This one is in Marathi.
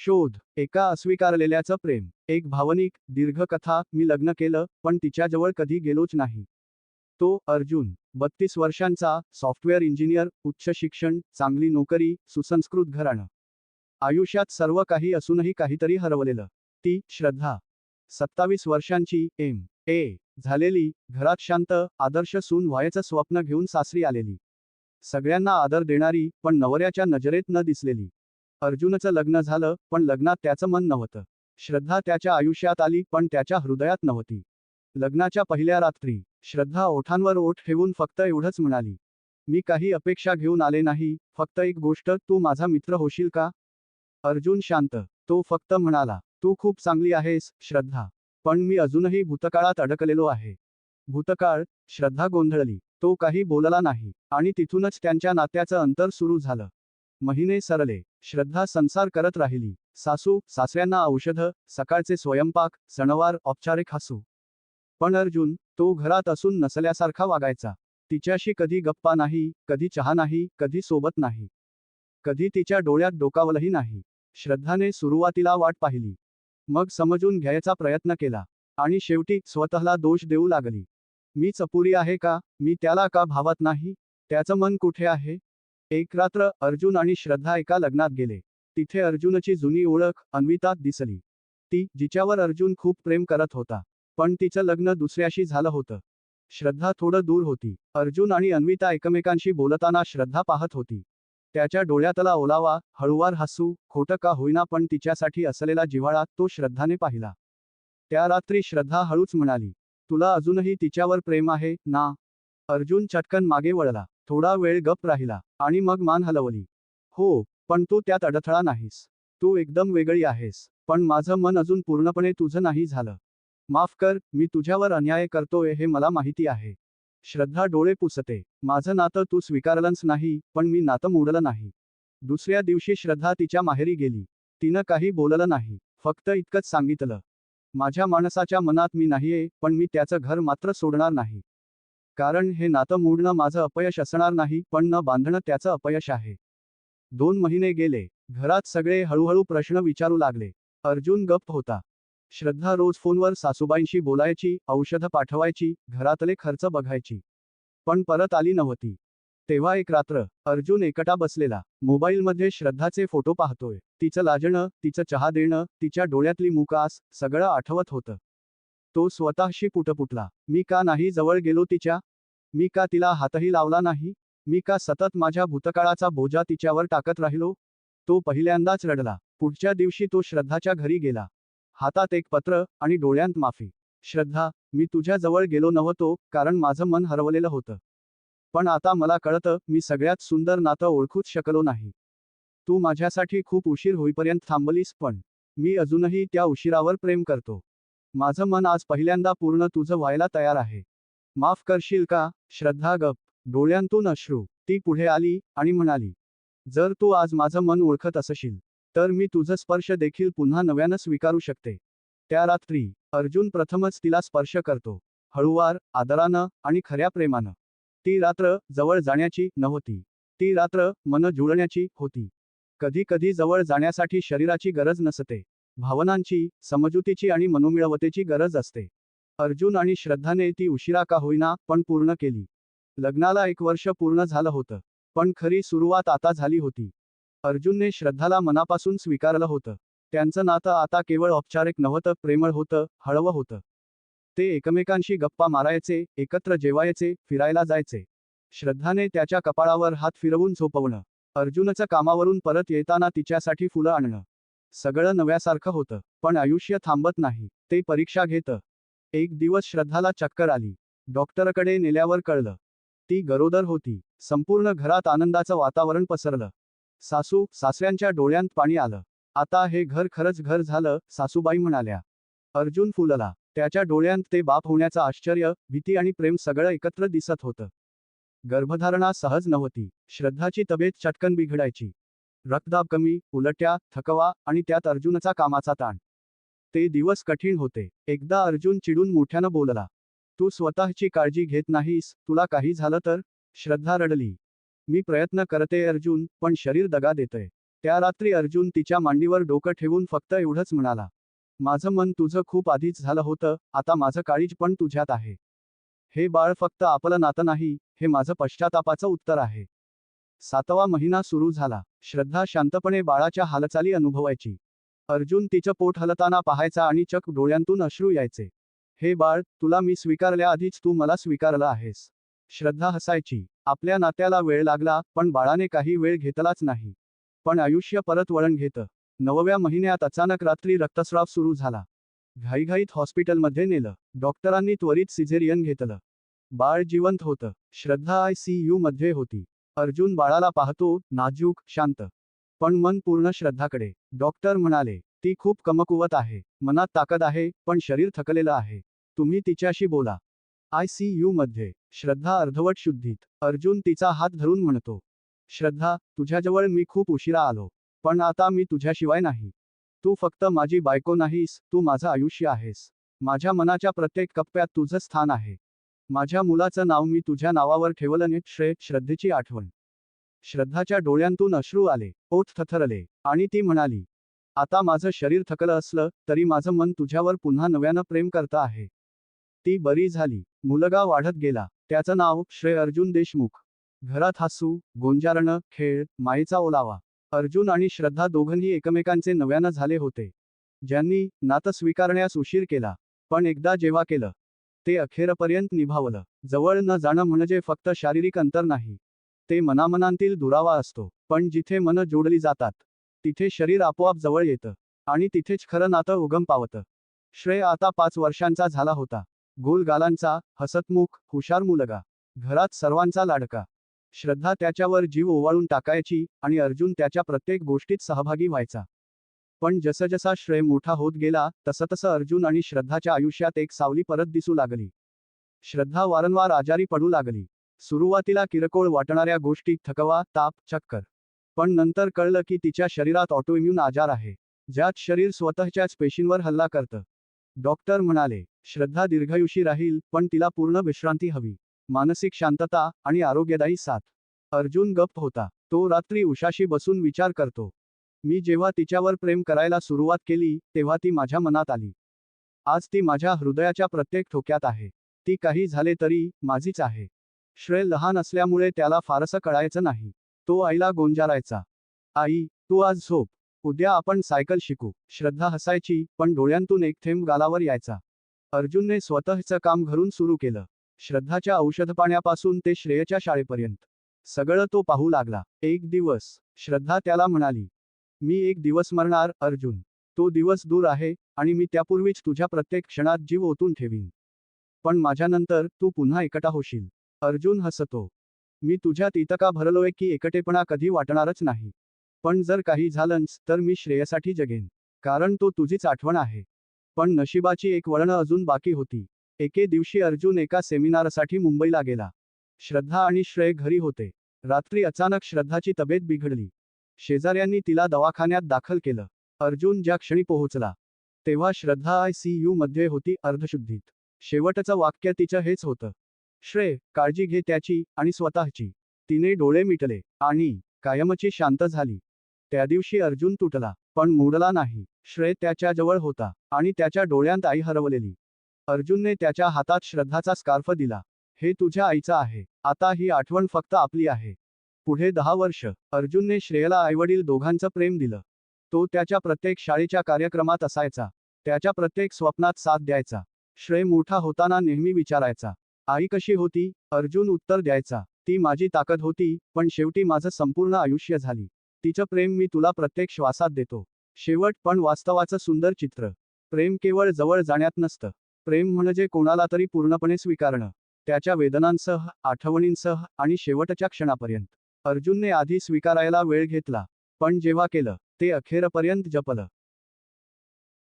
शोध एका अस्वीकारलेल्याचं प्रेम एक भावनिक दीर्घकथा मी लग्न केलं पण तिच्याजवळ कधी गेलोच नाही. तो अर्जुन बत्तीस वर्षांचा सॉफ्टवेअर इंजिनियर उच्च शिक्षण चांगली नोकरी सुसंस्कृत घराणं. आयुष्यात सर्व काही असूनही काहीतरी हरवलेलं. ती श्रद्धा. सत्तावीस वर्षांची एम. ए. झालेली घरात शांत आदर्श सून व्हायचं स्वप्न घेऊन सासरी आलेली. सगळ्यांना आदर देणारी पण नवऱ्याच्या नजरेत न दिसलेली. अर्जुनचं लग्न झालं पण लग्नात त्याचं मन नव्हतं. श्रद्धा त्याच्या आयुष्यात आली पण त्याच्या हृदयात नव्हती. लग्नाच्या पहिल्या रात्री श्रद्धा ओठांवर ओठ ठेवून फक्त एवढंच म्हणाली मी काही अपेक्षा घेऊन आले नाही फक्त एक गोष्ट तू माझा मित्र होशील का? अर्जुन शांत तो फक्त म्हणाला तू खूप चांगली आहेस श्रद्धा पण मी अजूनही भूतकाळात अडकलेलो आहे. भूतकाळ श्रद्धा गोंधळली तो काही बोलला नाही आणि तिथूनच त्यांच्या नात्याचं अंतर सुरू झालं. महिने सरले श्रद्धा संसार करत राहिली. सासू सासऱ्यांना औषधं सकाळचे स्वयंपाक सणवार औपचारिक हसू. पण अर्जुन तो घरात असून नसल्यासारखा वागायचा. तिच्याशी कधी गप्पा नाही कधी चहा नाही कधी सोबत नाही. कधी तिच्या डोळ्यात डोकावलंही नाही. श्रद्धाने सुरुवातीला वाट पाहिली. मग समजून घ्यायचा प्रयत्न केला. आणि शेवटी स्वतःला दोष देऊ लागली. मी चपुरी आहे का? मी त्याला का भावत नाही? त्याचं मन कुठे आहे? एक रात्र अर्जुन आणि श्रद्धा एका लग्नात गेले. तिथे अर्जुनची जुनी ओळख अन्वितात दिसली. ती जिच्यावर अर्जुन खूप प्रेम करत होता पण तिचं लग्न दुसऱ्याशी झालं होतं. श्रद्धा थोडं दूर होती. अर्जुन आणि अन्विता एकमेकांशी बोलताना श्रद्धा पाहत होती. त्याच्या डोळ्यातला ओलावा हळुवार हसू खोटं का होईना पण तिच्यासाठी असलेला जिव्हाळा तो श्रद्धाने पाहिला. त्या रात्री श्रद्धा हळूच म्हणाली तुला अजूनही तिच्यावर प्रेम आहे? ना. अर्जुन चटकन मागे वळला. थोडा वेळ गप राहिला आणि मग मान हलवली. हो पण तू त्यात अडथळा नाहीस. तू एकदम वेगळी आहेस. पण माझं मन अजून पूर्णपणे तुझं नाही झालं. माफ कर मी तुझ्यावर अन्याय करतोय हे मला माहिती आहे. श्रद्धा डोळे पुसते. माझं नातं तू स्वीकारलंच नाही पण मी नातं मोडलं नाही. दुसऱ्या दिवशी श्रद्धा तिच्या माहेरी गेली. तिनं काही बोललं नाही. फक्त इतकंच सांगितलं. माझ्या माणसाच्या मनात मी नाहीये पण मी त्याचं घर मात्र सोडणार नाही. कारण हे नातं मोडणं माझं अपयश असणार नाही पण न बांधणं त्याचं अपयश आहे. दोन महिने गेले घरात सगळे हळूहळू प्रश्न विचारू लागले. अर्जुन गप्प होता. श्रद्धा रोज फोनवर सासूबाईंशी बोलायची औषधं पाठवायची घरातले खर्च बघायची. पण परत आली नव्हती. तेव्हा एक रात्र अर्जुन एकटा बसलेला. मोबाईलमध्ये श्रद्धाचे फोटो पाहतोय. तिचं लाजणं तिचं चहा देणं तिच्या डोळ्यातली मुकास सगळं आठवत होतं. तो स्वतःशी पुटपुटला मी का नाही जवळ गेलो तिच्या? मी का तिला हातही लावला नाही? मी का सतत माझ्या भूतकाळाचा बोजा तिच्यावर टाकत राहिलो? तो पहिल्यांदाच रडला. पुढच्या दिवशी तो श्रद्धाच्या घरी गेला. हातात एक पत्र आणि डोळ्यांत माफी. श्रद्धा मी तुझ्या जवळ गेलो नव्हतो कारण माझं मन हरवलेलं होतं. पण आता मला कळतं मी सगळ्यात सुंदर नातं ओळखूच शकलो नाही. तू माझ्यासाठी खूप उशीर होईपर्यंत थांबलीस पण मी अजूनही त्या उशिरावर प्रेम करतो. माझं मन आज पहिल्यांदा पूर्ण तुझं व्हायला तयार आहे. माफ करशील का? श्रद्धा गप. डोळ्यांतून अश्रू. ती पुढे आली आणि म्हणाली जर तू आज माझं मन ओळखत असशील तर मी तुझं स्पर्श देखील पुन्हा नव्यानं स्वीकारू शकते. त्या रात्री अर्जुन प्रथमच तिला स्पर्श करतो. हळुवार आदरानं आणि खऱ्या प्रेमानं. ती रात्र जवळ जाण्याची नव्हती. ती रात्र मन जुळण्याची होती. कधी कधी जवळ जाण्यासाठी शरीराची गरज नसते. भावनांची समजुतीची आणि मनोमिळवतेची गरज असते. अर्जुन आणि श्रद्धाने ती उशिरा का होईना पण पूर्ण केली. लग्नाला एक वर्ष पूर्ण झालं होतं पण खरी सुरुवात आता झाली होती. अर्जुनने श्रद्धाला मनापासून स्वीकारलं होतं. त्यांचं नातं आता केवळ औपचारिक नव्हतं प्रेमळ होतं हळवं होतं. ते एकमेकांशी गप्पा मारायचे एकत्र जेवायचे फिरायला जायचे. श्रद्धाने त्याच्या कपाळावर हात फिरवून झोपवणं अर्जुनचं कामावरून परत येताना तिच्यासाठी फुलं आणणं. सगळं नव्यासारखं होतं पण आयुष्य थांबत नाही. ते परीक्षा घेतं. एक दिवस श्रद्धाला चक्कर आली. डॉक्टरकडे नेल्यावर कळलं. ती गरोदर होती. संपूर्ण घरात आनंदाचं वातावरण पसरलं. सासू सासऱ्यांच्या डोळ्यांत पाणी आलं. आता हे घर खरंच घर झालं सासूबाई म्हणाल्या. अर्जुन फुलला. त्याच्या डोळ्यांत ते बाप होण्याचं आश्चर्य भीती आणि प्रेम सगळं एकत्र दिसत होतं. गर्भधारणा सहज नव्हती. श्रद्धाची तब्येत चटकन बिघडायची. रक्तदाब कमी उलट्या थकवा आणि त्यात अर्जुनचा कामाचा ताण. ते दिवस कठीण होते. एकदा अर्जुन चिडून मोठ्यानं बोलला तू स्वतःची काळजी घेत नाहीस तुला काही झालं तर? श्रद्धा रडली. मी प्रयत्न करते अर्जुन पण शरीर दगा देतय. त्या रात्री अर्जुन तिच्या मांडीवर डोकं ठेवून फक्त एवढंच म्हणाला माझं मन तुझं खूप आधीच झालं होतं आता माझं काळीज पण तुझ्यात आहे. हे बाळ फक्त आपलं नातं नाही हे माझं पश्चातापाचं उत्तर आहे. सातवा महिना सुरू झाला. श्रद्धा शांतपणे बाळाच्या हालचाली अनुभवायची. अर्जुन तिचं पोट हलताना पाहायचा आणि चक डोळ्यांतून अश्रू यायचे. हे बाळ तुला मी स्वीकारल्या आधीच तू मला स्वीकारला आहेस श्रद्धा हसायची. आपल्या नात्याला वेळ लागला पण बाळाने काही वेळ घेतलाच नाही. पण आयुष्य परत वळण घेतं. नवव्या महिन्यात अचानक रात्री रक्तस्राव सुरू झाला. घाईघाईत हॉस्पिटलमध्ये नेलं. डॉक्टरांनी त्वरित सिझेरियन घेतलं. बाळ जिवंत होतं. श्रद्धा आय सी यू मध्ये होती. अर्जुन बाळाला पाहतो नाजूक शांत. पण मन पूर्ण श्रद्धाकडे. डॉक्टर म्हणाले ती खूप कमकुवत आहे. मनात ताकद आहे पण शरीर थकलेलं आहे. तुम्ही तिच्याशी बोला. आय सी यू मध्ये. श्रद्धा अर्धवट शुद्धीत. अर्जुन तिचा हात धरून म्हणतो. श्रद्धा तुझ्याजवळ मी खूप उशिरा आलो. पण आता मी तुझ्याशिवाय नाही. तू फक्त माझी बायको नाहीस. तू माझं आयुष्य आहेस. माझ्या मनाच्या प्रत्येक कप्प्यात तुझं स्थान आहे. माझ्या मुलाचं नाव मी तुझ्या नावावर ठेवलं श्रेय श्रद्धेची आठवण. श्रद्धाच्या डोळ्यांतून अश्रू आले ओठ थथरले आणि ती म्हणाली आता माझं शरीर थकलं असलं तरी माझं मन तुझ्यावर पुन्हा नव्यानं प्रेम करतं आहे. ती बरी झाली मुलगा वाढत गेला त्याचं नाव श्रेय अर्जुन देशमुख. घरात हसू गोंजारणं खेळ मायेचा ओलावा. अर्जुन आणि श्रद्धा दोघंही एकमेकांचे नव्यानं झाले होते. ज्यांनी नातं स्वीकारण्यास उशीर केला पण एकदा जेव्हा केलं ते अखेरपर्यंत निभावलं. जवळ न जाणं म्हणजे फक्त शारीरिक अंतर नाही. ते मनामनांतील दुरावा असतो. पण जिथे मन जोडली जातात तिथे शरीर आपोआप जवळ येतं आणि तिथेच खरं नातं उगम पावतं. श्रेय आता पाच वर्षांचा झाला होता. गोल गालांचा हसतमुख हुशार मुलगा. घरात सर्वांचा लाडका. श्रद्धा त्याच्यावर जीव ओवाळून टाकायची आणि अर्जुन त्याच्या प्रत्येक गोष्टीत सहभागी व्हायचा. पण जसजसा श्रेय मोठा होत गेला तसतसं अर्जुन आणि श्रद्धाच्या आयुष्यात एक सावली परत दिसू लागली. श्रद्धा वारंवार आजारी पडू लागली. सुरुवातीला किरकोळ वाटणाऱ्या गोष्टी थकवा ताप चक्कर. पण नंतर कळलं की तिच्या शरीरात ऑटोइम्यून आजार आहे. ज्यात शरीर स्वतःच्याच पेशींवर हल्ला करतं. डॉक्टर म्हणाले श्रद्धा दीर्घायुषी राहील पण तिला पूर्ण विश्रांती हवी. मानसिक शांतता आणि आरोग्यदायी साथ. अर्जुन गप्प होता. तो रात्री उशाशी बसून विचार करतो. मी जेव्हा तिच्यावर प्रेम करायला सुरुवात केली तेव्हा ती माझ्या मनात आली. आज ती माझ्या हृदयाच्या प्रत्येक ठोक्यात आहे. ती काही झाले तरी माझीच आहे. श्रेय लहान असल्यामुळे त्याला फारसं कळायचं नाही. तो आईला गोंजारायचा. आई तू आज झोप. उद्या आपण सायकल शिकू. श्रद्धा हसायची पण डोळ्यांतून एक थेंब गालावर यायचा. अर्जुनने स्वतःचं काम घरून सुरू केलं. श्रद्धाच्या औषधपाण्यापासून ते श्रेयच्या शाळेपर्यंत. सगळं तो पाहू लागला. एक दिवस. श्रद्धा त्याला म्हणाली मी एक दिवस मरणार अर्जुन. तो दिवस दूर आहे आणि मी त्यापूर्वीच तुझ्या प्रत्येक क्षणात जीव ओतून ठेवीन. पण माझ्यानंतर तू पुन्हा एकटा होशील. अर्जुन हसतो. मी तुझ्यात इतका भरलोय की एकटेपणा कधी वाटणारच नाही. पण जर काही झालंच तर मी श्रेयसाठी जगेन. कारण तो तुझीच आठवण आहे. पण नशिबाची एक वळणं अजून बाकी होती. एके दिवशी अर्जुन एका सेमिनारसाठी मुंबईला गेला. श्रद्धा आणि श्रेय घरी होते. रात्री अचानक श्रद्धाची तब्येत बिघडली. शेजाऱ्यांनी तिला दवाखान्यात दाखल केलं. अर्जुन ज्या क्षणी पोहोचला तेव्हा श्रद्धा आय सी यू मध्ये होती अर्धशुद्धीत. शेवटचं वाक्य तिचं हेच होतं. श्रेय काळजी घे त्याची आणि स्वतःची. तिने डोळे मिटले आणि कायमची शांत झाली. त्या दिवशी अर्जुन तुटला पण मोडला नाही. श्रेय त्याच्याजवळ होता आणि त्याच्या डोळ्यांत आई हरवलेली. अर्जुनने त्याच्या हातात श्रद्धाचा स्कार्फ दिला. हे तुझ्या आईचं आहे. आता ही आठवण फक्त आपली आहे. पुढे दहा वर्ष अर्जुनने श्रेयला आईवडील दोघांचं प्रेम दिलं. तो त्याच्या प्रत्येक शाळेच्या कार्यक्रमात असायचा. त्याच्या प्रत्येक स्वप्नात साथ द्यायचा. श्रेय मोठा होताना नेहमी विचारायचा. आई कशी होती अर्जुन उत्तर द्यायचा. ती माझी ताकद होती पण शेवटी माझं संपूर्ण आयुष्य झाली. तिचं प्रेम मी तुला प्रत्येक श्वासात देतो. शेवट पण वास्तवाचं सुंदर चित्र. प्रेम केवळ जवळ जाण्यात नसतं. प्रेम म्हणजे कोणाला तरी पूर्णपणे स्वीकारणं. त्याच्या वेदनांसह आठवणींसह आणि शेवटच्या क्षणापर्यंत. अर्जुनने आधी स्वीकारायला वेळ घेतला पण जेव्हा केलं ते अखेरपर्यंत जपलं.